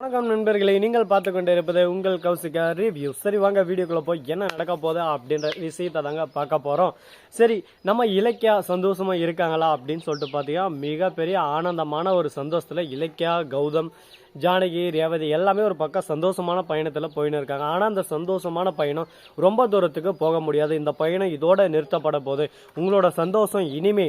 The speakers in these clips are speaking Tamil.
வணக்கம் நண்பர்களே நீங்கள் பார்த்து கொண்டு இருப்பது உங்கள் கௌசிக்கா ரிவ்யூ சரி வாங்க வீடியோக்குள்ள போய் என்ன நடக்க போகுது அப்படின்ற விஷயத்தை தாங்க பார்க்க போறோம். சரி நம்ம இலக்கியா சந்தோஷமா இருக்காங்களா அப்படின்னு சொல்லிட்டு பார்த்தீங்கன்னா மிகப்பெரிய ஆனந்தமான ஒரு சந்தோஷத்துல இலக்கியா கௌதம் ஜானகி ரேவதி எல்லாமே ஒரு பக்கம் சந்தோஷமான பயணத்தில் போயின்னு இருக்காங்க. ஆனால் அந்த சந்தோஷமான பயணம் ரொம்ப தூரத்துக்கு போக முடியாது. இந்த பயணம் இதோட நிறுத்தப்பட போகுது. உங்களோட சந்தோஷம் இனிமே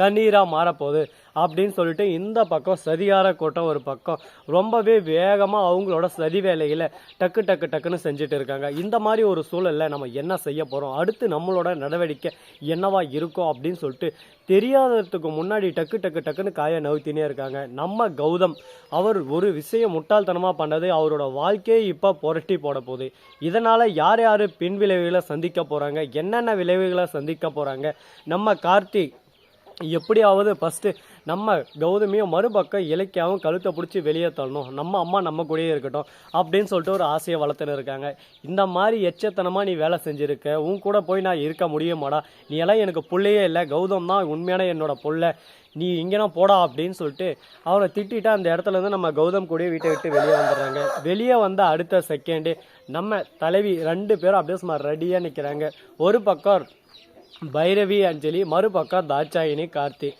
கண்ணீராக மாறப்போகுது அப்படின்னு சொல்லிட்டு இந்த பக்கம் சதிகார கூட்டம் ஒரு பக்கம். ரொம்பவே வேகமாக அவங்களோட சதி வேலைகளை டக்கு டக்கு டக்குன்னு செஞ்சுட்டு இருக்காங்க. இந்த மாதிரி ஒரு சூழல்ல நம்ம என்ன செய்ய போகிறோம் அடுத்து நம்மளோட நடவடிக்கை என்னவா இருக்கும் அப்படின்னு சொல்லிட்டு தெரியாததுக்கு முன்னாடி டக்கு டக்கு டக்குன்னு காய நவுத்தினே இருக்காங்க. நம்ம கௌதம் அவர் ஒரு விஷயம் முட்டாள்தனமாக பண்ணது அவரோட வாழ்க்கையை இப்போ புரட்டி போட போகுது. இதனால் யார் யார் பின் விளைவுகளை சந்திக்க போகிறாங்க என்னென்ன விளைவுகளை சந்திக்க போகிறாங்க நம்ம கார்த்திக் எப்படியாவது ஃபஸ்ட்டு நம்ம கௌதமியும் மறுபக்கம் இலக்கியாவும் கழுத்தை பிடிச்சி வெளியே தள்ளணும். நம்ம அம்மா நம்ம கூடயே இருக்கட்டும் அப்படின்னு சொல்லிட்டு ஒரு ஆசையை வளர்த்துன்னு இருக்காங்க. இந்த மாதிரி எச்சத்தனமாக நீ வேலை செஞ்சுருக்க. உன் கூட போய் நான் இருக்க முடியுமாடா? நீ எல்லாம் எனக்கு பிள்ளையே இல்லை. கௌதம் தான் உண்மையான என்னோட பிள்ளை. நீ இங்கேனா போடா அப்படின்னு சொல்லிட்டு அவரை திட்டிட்டு அந்த இடத்துலேருந்து நம்ம கௌதம் கூடயே வீட்டை விட்டு வெளியே வந்துடுறாங்க. வெளியே வந்த அடுத்த செகண்டு நம்ம தலைவி ரெண்டு பேரும் அப்படியே சும்மா ரெடியாக நிற்கிறாங்க ஒரு பக்கம் பைரவி அஞ்சலி மறுபக்கம் தாட்சாயினி கார்த்தி.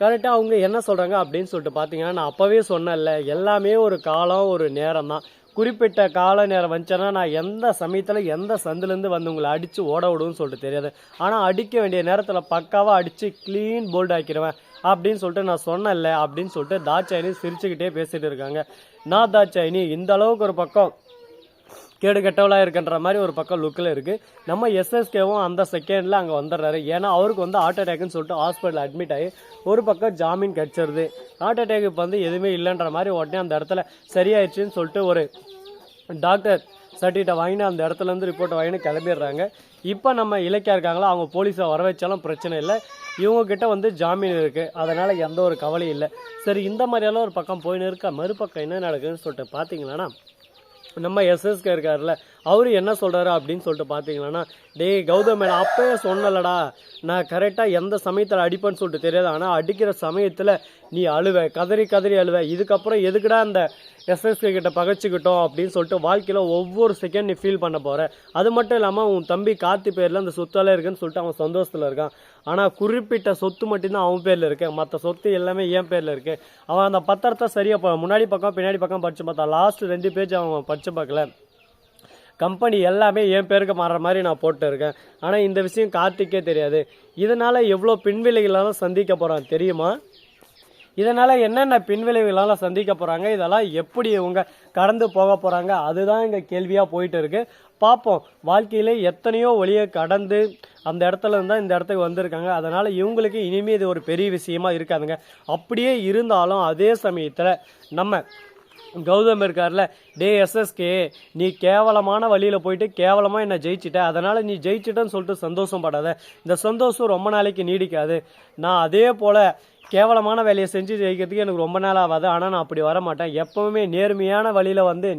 கரெக்டாக அவங்க என்ன சொல்கிறாங்க அப்படின்னு சொல்லிட்டு பார்த்தீங்கன்னா நான் அப்போவே சொன்னேன்ல எல்லாமே ஒரு காலம் ஒரு நேரம் தான் குறிப்பிட்ட கால நேரம் வந்துச்சேன்னா நான் எந்த சமயத்தில் எந்த சந்துலேருந்து வந்து உங்களை அடித்து ஓட விடுன்னு சொல்லிட்டு தெரியாது. ஆனால் அடிக்க வேண்டிய நேரத்தில் பக்காவாக அடித்து க்ளீன் போல்ட் ஆக்கிடுவேன் அப்படின்னு சொல்லிட்டு நான் சொன்னேன்ல அப்படின்னு சொல்லிட்டு தாட்சாயினி சிரிச்சுக்கிட்டே பேசிகிட்டு இருக்காங்க. நான் தாட்சாயினி இந்த அளவுக்கு ஒரு பக்கம் கேடு கெட்டவளாக இருக்குன்ற மாதிரி ஒரு பக்கம் லுக்கில் இருக்குது நம்ம எஸ்எஸ்கேவும் அந்த செகண்டில் அங்கே வந்துடுறாரு ஏன்னா அவருக்கு வந்து ஹார்ட் அட்டேக்குன்னு சொல்லிட்டு ஹாஸ்பிட்டல் அட்மிட் ஆகி ஒரு பக்கம் ஜாமீன் கிடச்சிருது ஹார்ட் அட்டாக் இப்போ வந்து எதுவுமே இல்லைன்ற மாதிரி உடனே அந்த இடத்துல சரியாயிடுச்சுன்னு சொல்லிட்டு ஒரு டாக்டர் சர்டிஃபிகேட்டை வாங்கிட்டு அந்த இடத்துலேருந்து ரிப்போர்ட்டை வாங்கிட்டு கிளம்பிடுறாங்க இப்போ நம்ம இலக்கியா இருக்காங்களோ? அவங்க போலீஸை வர வச்சாலும் பிரச்சனை இல்லை. இவங்கக்கிட்ட வந்து ஜாமீன் இருக்குது அதனால் எந்த ஒரு கவலையும் இல்லை. சரி இந்த மாதிரியெல்லாம் ஒரு பக்கம் போயின்னு இருக்கா? மறுபக்கம் என்ன நடக்குதுன்னு சொல்லிட்டு பார்த்தீங்கன்னா நம்ம எஸ்எஸ்கே இருக்கார்ல அவரு என்ன சொல்கிறாரு அப்படின்னு சொல்லிட்டு பார்த்தீங்கன்னா டேய் கௌதம் மேடம் அப்பயே சொன்னலடா நான் கரெக்டாக எந்த சமயத்தில் அடிப்பேன்னு சொல்லிட்டு தெரியாது. ஆனால் அடிக்கிற சமயத்தில் நீ அழுவ கதறி கதறி அழுவ. இதுக்கப்புறம் எதுக்குடா அந்த எஸ்எஸ்கே கிட்ட பகைச்சிக்கிட்டோம் அப்படின்னு சொல்லிட்டு வாழ்க்கையில் ஒவ்வொரு செகண்ட் நீ ஃபீல் பண்ண போகிற அது மட்டும் இல்லாமல் உன் தம்பி கார்த்தி பேரில் அந்த சொத்தால இருக்குன்னு சொல்லிட்டு அவன் சந்தோஷத்தில் இருக்கான். ஆனால் குறிப்பிட்ட சொத்து மட்டும்தான் அவன் பேரில் இருக்கு. மற்ற சொத்து எல்லாமே என் பேரில் இருக்கு. அவன் அந்த பத்திரத்தை சரியாக முன்னாடி பக்கம் பின்னாடி பக்கம் படித்து பார்த்தான் லாஸ்ட் ரெண்டு பேஜ் அவன் படிச்சு பார்க்கல. கம்பெனி எல்லாமே என் பேருக்கு மாறுற மாதிரி நான் போட்டு இருக்கேன். ஆனால் இந்த விஷயம் கார்த்திக்கே தெரியாது. இதனால் எவ்வளோ பின்விளைகளாலும் சந்திக்க போகிறான் தெரியுமா? இதனால் என்னென்ன பின்விளைவுகளால் சந்திக்க போகிறாங்க இதெல்லாம் எப்படி இவங்க கடந்து போக போகிறாங்க அதுதான் இங்கே கேள்வியாக போயிட்டு இருக்குது பார்ப்போம். வாழ்க்கையில் எத்தனையோ வழியை கடந்து அந்த இடத்துல இருந்தால் இந்த இடத்துக்கு வந்திருக்காங்க. அதனால் இவங்களுக்கு இனிமேல் இது ஒரு பெரிய விஷயமா இருக்காதுங்க. அப்படியே இருந்தாலும் அதே சமயத்தில் நம்ம கௌதம் இருக்கார்ல டே எஸ்எஸ்கே நீ கேவலமான வழியில் போயிட்டு கேவலமாக என்னை ஜெயிச்சிட்ட. அதனால் நீ ஜெயிச்சிட்டன்னு சொல்லிட்டு சந்தோஷம் படாத. இந்த சந்தோஷம் ரொம்ப நாளைக்கு நீடிக்காது. நான் அதே போல் கேவலமான வேலையை செஞ்சு ஜெயிக்கிறதுக்கு எனக்கு ரொம்ப நாள் ஆகாது. ஆனால் நான் அப்படி வர மாட்டேன் எப்போவுமே நேர்மையான வழியில் வந்து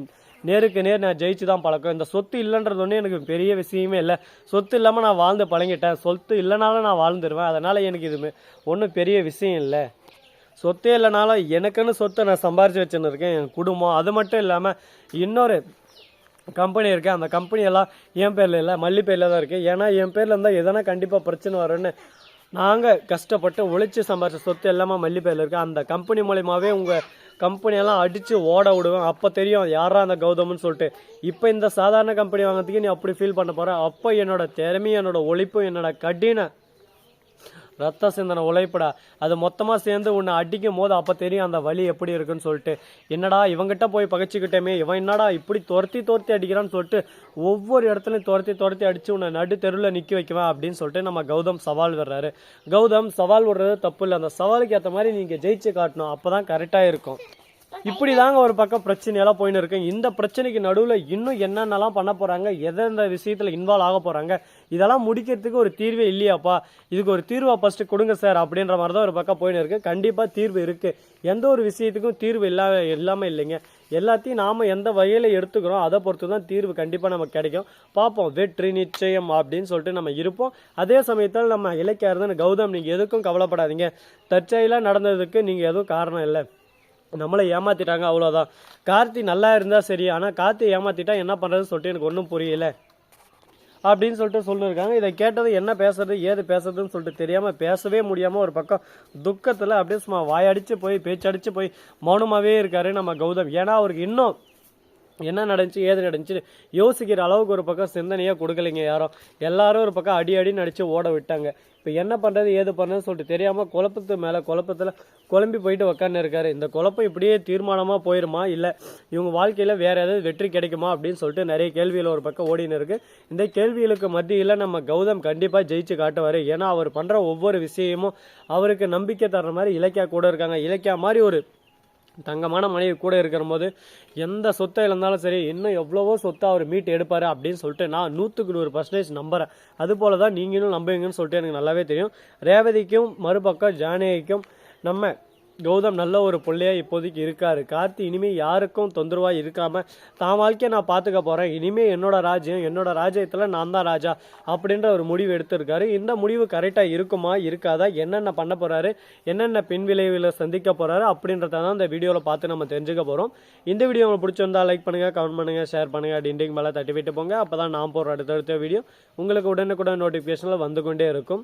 நேருக்கு நேர் நான் ஜெயிச்சு தான் பழக்கம். இந்த சொத்து இல்லைன்றது ஒன்று எனக்கு பெரிய விஷயமே இல்லை. சொத்து இல்லாமல் நான் வாழ்ந்து பழங்கிட்டேன் சொத்து இல்லைனாலும் நான் வாழ்ந்துருவேன். அதனால் எனக்கு இது ஒன்றும் பெரிய விஷயம் இல்லை. சொத்தே இல்லைனாலும் எனக்குன்னு சொத்தை நான் சம்பாரித்து வச்சுன்னு இருக்கேன் என் குடும்பம். அது மட்டும் இல்லாமல் இன்னொரு கம்பெனி இருக்குது அந்த கம்பெனியெல்லாம் என் பேரில் இல்லை மல்லி பேரில் தான் இருக்குது ஏன்னா என் பேரில் இருந்தால் எதனா கண்டிப்பாக பிரச்சனை வரும்னு நாங்கள் கஷ்டப்பட்டு உழைச்சி சம்பாரிச்ச சொத்து எல்லாமே மல்லி பேரில் இருக்குது அந்த கம்பெனி மூலியமாகவே உங்கள் கம்பெனியெல்லாம் அடித்து ஓட விடுவேன். அப்போ தெரியும் யாரா அந்த கௌதம்னு சொல்லிட்டு. இப்போ இந்த சாதாரண கம்பெனி வாங்கிறதுக்கு நீ அப்படி ஃபீல் பண்ண போகிற அப்போ என்னோட திறமையும் என்னோட ஒழிப்பும் என்னோட கடின ரத்த சிந்தனை உழைப்புடா. அது மொத்தமாக சேர்ந்து உன்னை அடிக்கும் போது அப்போ தெரியும் அந்த வலி எப்படி இருக்குன்னு சொல்லிட்டு. என்னடா இவங்கிட்ட போய் பகைச்சிக்கிட்டேமே இவன் என்னடா இப்படி துரத்தி துரத்தி அடிக்கிறான்னு சொல்லிட்டு ஒவ்வொரு இடத்துலையும் துரத்தி துரத்தி அடித்து உன்னை நடு தெருவில் நிற்க வைக்குவேன் அப்படின்னு சொல்லிட்டு நம்ம கௌதம் சவால் விடுறாரு. கௌதம் சவால் விடுறது தப்பு இல்லை. அந்த சவாலுக்கு ஏற்ற மாதிரி நீங்கள் ஜெயிச்சு காட்டணும். அப்போ தான் கரெக்டாக இருக்கும். இப்படி தாங்க ஒரு பக்கம் பிரச்சனையெல்லாம் போயின்னு இருக்கு. இந்த பிரச்சனைக்கு நடுவில் இன்னும் என்னென்னலாம் பண்ண போகிறாங்க எந்தெந்த விஷயத்தில் இன்வால்வ் ஆக போகிறாங்க இதெல்லாம் முடிக்கிறதுக்கு ஒரு தீர்வே இல்லையாப்பா. இதுக்கு ஒரு தீர்வை ஃபஸ்ட்டு கொடுங்க சார் அப்படின்ற மாதிரி தான் ஒரு பக்கம் போயின்னு இருக்கு. கண்டிப்பாக தீர்வு இருக்குது எந்த ஒரு விஷயத்துக்கும் தீர்வு இல்லாம இல்லாமல் இல்லைங்க. எல்லாத்தையும் நாம் எந்த வகையில் எடுத்துக்கிறோம் அதை பொறுத்து தான் தீர்வு கண்டிப்பாக நமக்கு கிடைக்கும். பார்ப்போம். வெற்றி நிச்சயம் அப்படின்னு சொல்லிட்டு நம்ம இருப்போம். அதே சமயத்தில் நம்ம இலக்கியா கௌதம் நீங்கள் எதுக்கும் கவலைப்படாதீங்க. தற்செயலாக நடந்ததுக்கு நீங்கள் எதுவும் காரணம் இல்லை. நம்மளை ஏமாத்திட்டாங்க அவ்வளோதான் கார்த்தி நல்லா இருந்தால் சரி ஆனால் கார்த்தி ஏமாத்திட்டா என்ன பண்ணுறதுன்னு சொல்லிட்டு எனக்கு ஒன்றும் புரியல. அப்படின்னு சொல்லிட்டு சொல்லியிருக்காங்க இதை கேட்டது என்ன பேசுறது ஏது பேசுறதுன்னு சொல்லிட்டு தெரியாமல் பேசவே முடியாமல் ஒரு பக்கம் துக்கத்தில் அப்படியே சும்மா வாயடிச்சு போய் பேச்சடிச்சு போய் மௌனமாகவே இருக்காரு நம்ம கௌதம். ஏன்னா அவருக்கு இன்னும் என்ன நடந்துச்சு ஏது நடந்துச்சு யோசிக்கிற அளவுக்கு ஒரு பக்கம் சிந்தனையாக கொடுக்கலைங்க யாரும். எல்லாரும் ஒரு பக்கம் அடி அடி நடித்து ஓட விட்டாங்க. இப்போ என்ன பண்ணுறது ஏது பண்ணுறது சொல்லிட்டு தெரியாமல் குழப்பத்து மேலே குழப்பத்தில் குழம்பி போயிட்டு உக்காந்து இருக்காரு. இந்த குழப்பம் இப்படியே தீர்மானமாக போயிருமா? இல்லை இவங்க வாழ்க்கையில் வேறு ஏதாவது வெற்றி கிடைக்குமா அப்படின்னு சொல்லிட்டு நிறைய கேள்விகள் ஒரு பக்கம் ஓடினு இருக்கு. இந்த கேள்விகளுக்கு மத்தியில் நம்ம கௌதம் கண்டிப்பாக ஜெயிச்சு காட்டுவார். ஏன்னா அவர் பண்ணுற ஒவ்வொரு விஷயமும் அவருக்கு நம்பிக்கை தர்ற மாதிரி இலக்கியா கூட இருக்காங்க. இலக்கியா மாதிரி ஒரு தங்கமான மனைவி கூட இருக்கிற போது எந்த சொத்தை இழந்தாலும் சரி இன்னும் எவ்வளவோ சொத்தை அவர் மீட்டு எடுப்பார் அப்படின்னு சொல்லிட்டு நான் நூற்றுக்கு நூறு பர்சன்டேஜ் நம்புறேன். அது போல தான் நீங்களும் நம்புவீங்கன்னு சொல்லிட்டு எனக்கு நல்லாவே தெரியும். ரேவதிக்கும் மறுபக்கம் ஜானகிக்கும் நம்ம கௌதம் நல்ல ஒரு பிள்ளையாக இப்போதைக்கு இருக்காரு. கார்த்தி இனிமேல் யாருக்கும் தொந்தரவாக இருக்காமல் தான் வாழ்க்கையை நான் பார்த்துக்க போகிறேன் இனிமேல் என்னோட ராஜ்யம் என்னோட ராஜ்யத்தில் நான் தான் ராஜா அப்படின்ற ஒரு முடிவு எடுத்திருக்காரு. இந்த முடிவு கரெக்டாக இருக்குமா இருக்காதா என்னென்ன பண்ண போகிறாரு என்னென்ன பின் விளைவில் சந்திக்க போகிறாரு அப்படின்றத தான் இந்த வீடியோவில் பார்த்து நம்ம தெரிஞ்சுக்க போகிறோம் இந்த வீடியோ உங்களுக்கு பிடிச்சிருந்தா லைக் பண்ணுங்க கமெண்ட் பண்ணுங்க ஷேர் பண்ணுங்க டிண்டிங் மேலே தட்டி விட்டு போங்க. அப்பதான் நான் போகிற அடுத்தடுத்த வீடியோ உங்களுக்கு உடனுக்குடன் நோட்டிஃபிகேஷனில் வந்து கொண்டே இருக்கும்.